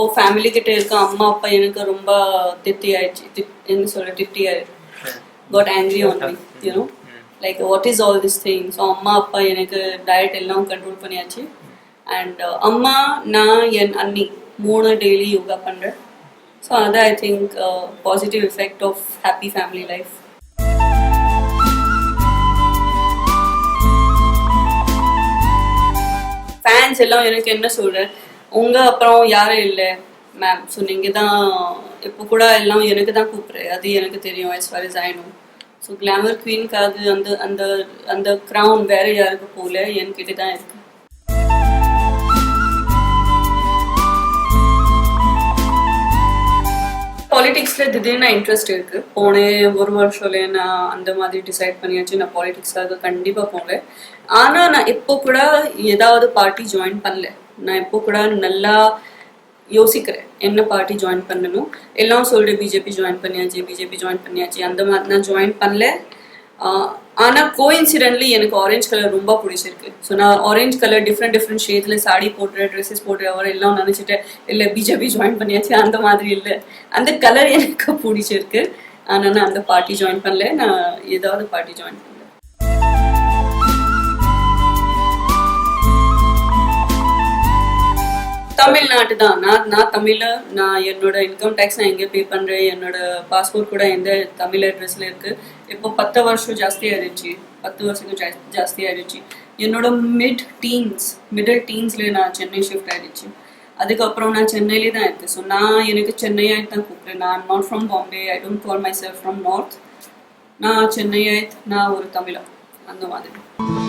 இப்போ ஃபேமிலி கிட்ட இருக்க அம்மா அப்பா எனக்கு ரொம்ப திட்டி ஆயிடுச்சு என்ன சொல்ற திட்டி ஆயிடுச்சு got angry on me you know like what is all this thing so அம்மா அப்பா எனக்கு டயட் எல்லாம் கண்ட்ரோல் பண்ணியாச்சு. அண்ட் uh, அம்மா நான் என் அண்ணி மூணு டெய்லி யோகா பண்ணுறேன் ஸோ அதான் I think positive effect of happy family life fans எல்லாம் எனக்கு என்ன சொல்கிறேன் உங்க அப்புறம் யாரும் இல்லை மேம் ஸோ நீங்கள் தான் இப்போ கூட எல்லாம் எனக்கு தான் கூப்பிட்றேன் அது எனக்கு தெரியும் எஸ் ஃபார் இஸ் ஆயிடும் ஸோ கிளாமர் குவீனுக்கு அது அந்த அந்த அந்த க்ரௌன் வேற யாருக்கு போகல என்கிட்ட தான் இருக்கு. பாலிட்டிக்ஸில் திடீர்னு இன்ட்ரெஸ்ட் இருக்குது போனேன் ஒரு வருஷம்ல நான் அந்த மாதிரி டிசைட் பண்ணியாச்சு. நான் பாலிடிக்ஸ்க்காக கண்டிப்பாக போனேன் ஆனால் நான் இப்போ கூட ஏதாவது பார்ட்டி ஜாயின் பண்ணல. நான் இப்போ கூட நல்லா யோசிக்கிறேன். என்ன பார்ட்டி ஜாயின் பண்ணணும்? எல்லாம் சொல்கிறேன் பிஜேபி ஜாயின் பண்ணியாச்சு பிஜேபி ஜாயின் பண்ணியாச்சு. அந்த மாதிரி நான் ஜாயின் பண்ணல. ஆனால் கோ கோஇன்சிடென்ட்லி எனக்கு ஆரஞ்சு கலர் ரொம்ப பிடிச்சிருக்கு. ஸோ நான் ஆரஞ்சு கலர் டிஃப்ரெண்ட் டிஃப்ரெண்ட் ஷேட்ல சாடி போடுற ட்ரெஸ்ஸஸ் போடுற அவர் எல்லாம் நினச்சிட்டேன் இல்லை பிஜேபி ஜாயின் பண்ணியாச்சு. அந்த மாதிரி இல்லை. அந்த கலர் எனக்கு பிடிச்சிருக்கு. ஆனால் நான் அந்த பார்ட்டி ஜாயின் பண்ணல. நான் ஏதாவது பார்ட்டி ஜாயின் பண்ணேன் தமிழ்நாட்டு தான் நான் நான் தமிழ்ல நான் என்னோட இன்கம் டேக்ஸ் நான் எங்கே பே பண்றேன் என்னோட பாஸ்போர்ட் கூட எந்த தமிழ் அட்ரஸ்ல இருக்கு. இப்போ பத்து வருஷம் ஜாஸ்தி ஆயிடுச்சு. பத்து வருஷத்துக்கு ஜா- ஜாஸ்தி ஆயிடுச்சு. என்னோட மிட் டீன்ஸ் மிடில் டீன்ஸ்ல நான் சென்னை ஷிஃப்ட் ஆயிடுச்சு. அதுக்கப்புறம் நான் சென்னையிலே தான் இருக்கேன். ஸோ நான் எனக்கு சென்னையாயிட்டு தான் கூப்பிட்றேன். நான் not from Bombay I don't call myself from north நான் சென்னையாயிட் நான் ஒரு தமிழா. அந்த மாதிரி.